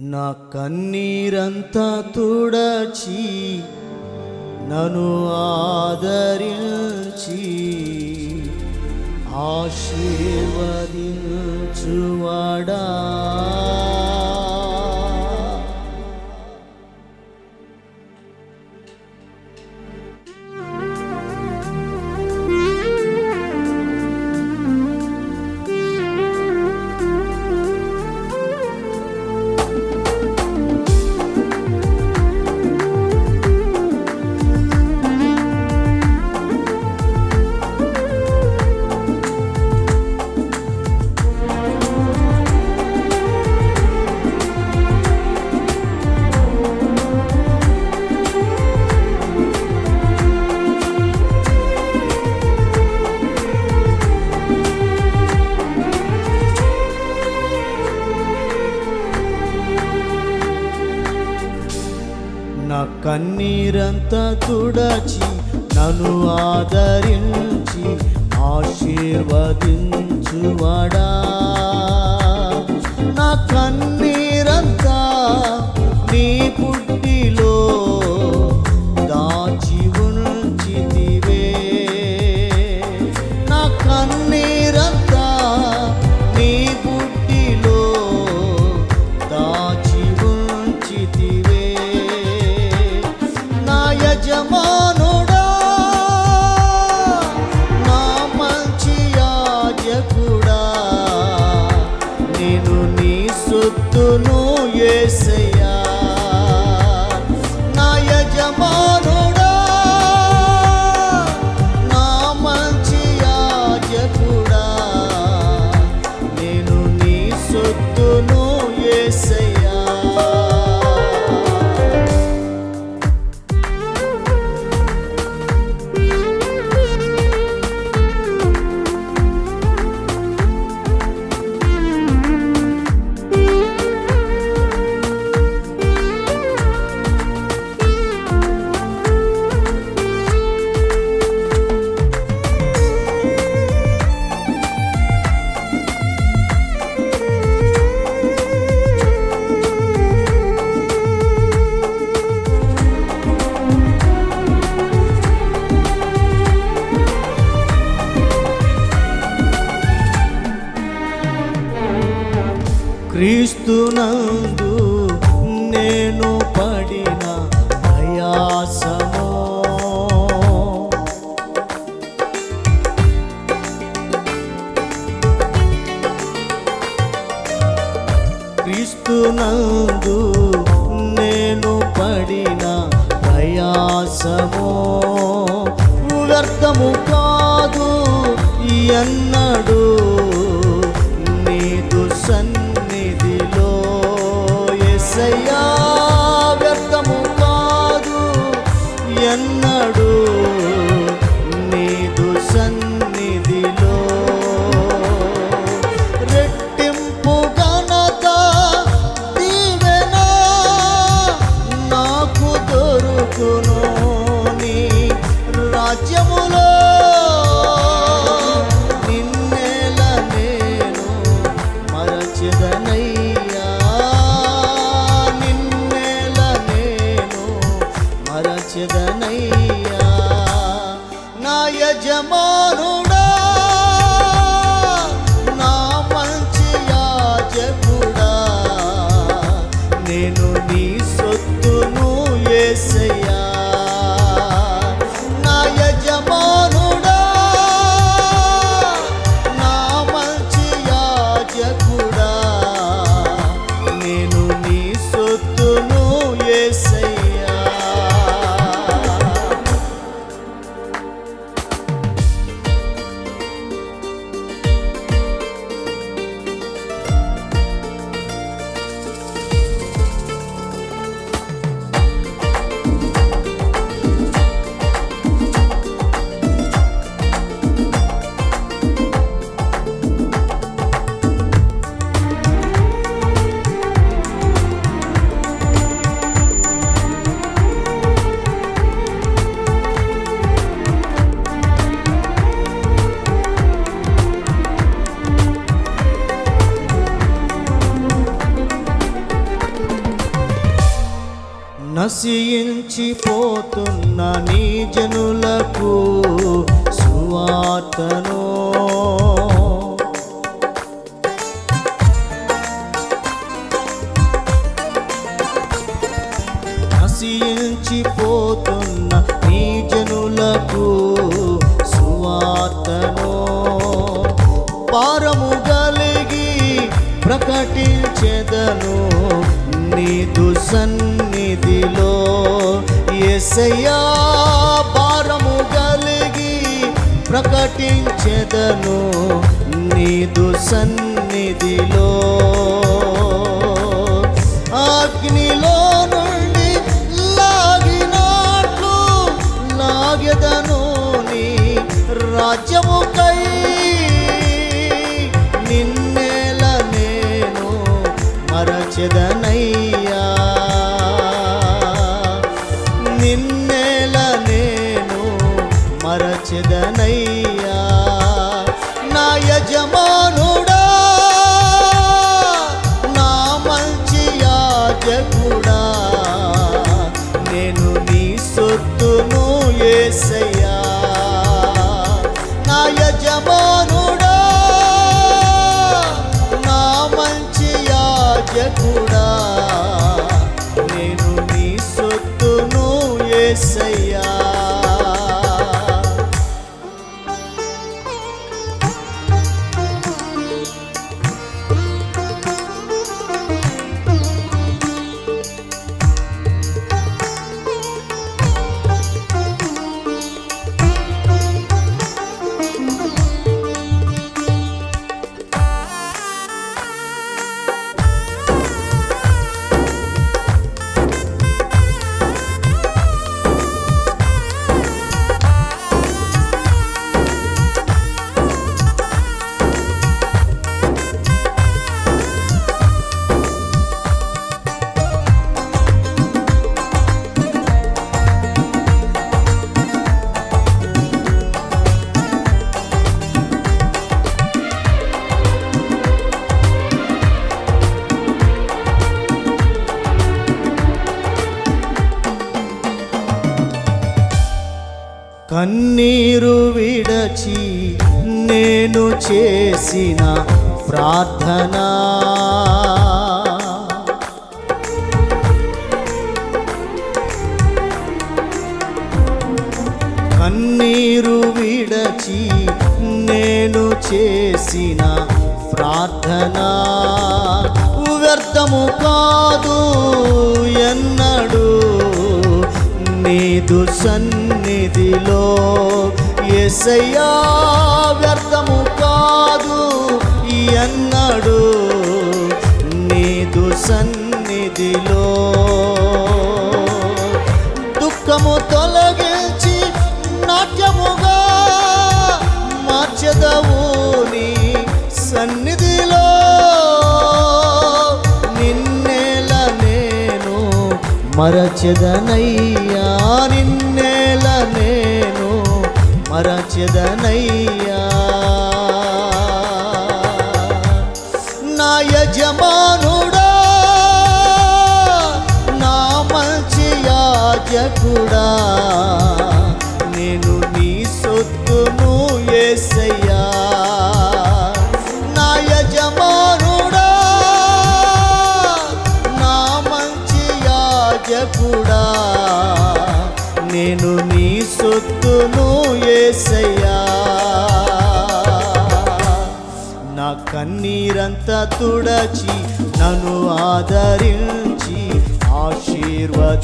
నా కన్నీరంతా తుడచి నను ఆదరించి ఆశీర్వదించువాడా. కన్నీరంతా తుడచి నన్ను ఆదరించి ఆశీర్వదించువాడా. నా కన్ను క్రీస్తునందు నేను పడిన ప్రయాసమో. క్రీస్తునందు నేను పడిన ప్రయాసమో. వ్యర్థము కాదు ఎన్నడూ ಮಾಡು నశించిపోతున్న నీ జనులకు సువార్తను. నశించిపోతున్న నీ జనులకు సువార్తను. పారము కలిగి ప్రకటించెదను. నీదు సన్నిధిలో ఎసయ్యా భారము కలిగి ప్రకటించెదను. నీదు సన్నిధిలో అగ్నిలో నుండి లాగినట్లు లాగెదను నీ రాజ్యము. నిన్నేల నేను మరచెదనయ్యా. నా యజమానుడా నా మంచి యాజకుడా నేను నీ సొత్తును ఏసయ్యా. నా యజమాను కన్నీరు విడచి నేను చేసిన ప్రార్థన. కన్నీరు విడచి నేను చేసిన ప్రార్థన. వ్యర్థము కాదు ఎన్నడు నీదు సన్నిధిలో ఎసయ్యా వ్యర్థము కాదు ఎన్నడు నీదు సన్నిధిలో దుఃఖము తొలగించి నాట్యముగా మార్చదవు నీ సన్నిధిలో. నిన్నేల నేను మరచెదనయ్యా. నిన్నేల నేను మరచెదనయ్యా. నా యజమానుడా నా మంచి యాజకుడా నేను నీ సొత్తును ఏసయ్య. నీ ఏసయ్యా. నా కన్నీరంతా తుడచి నన్ను ఆదరించి ఆశీర్వదించువాడా.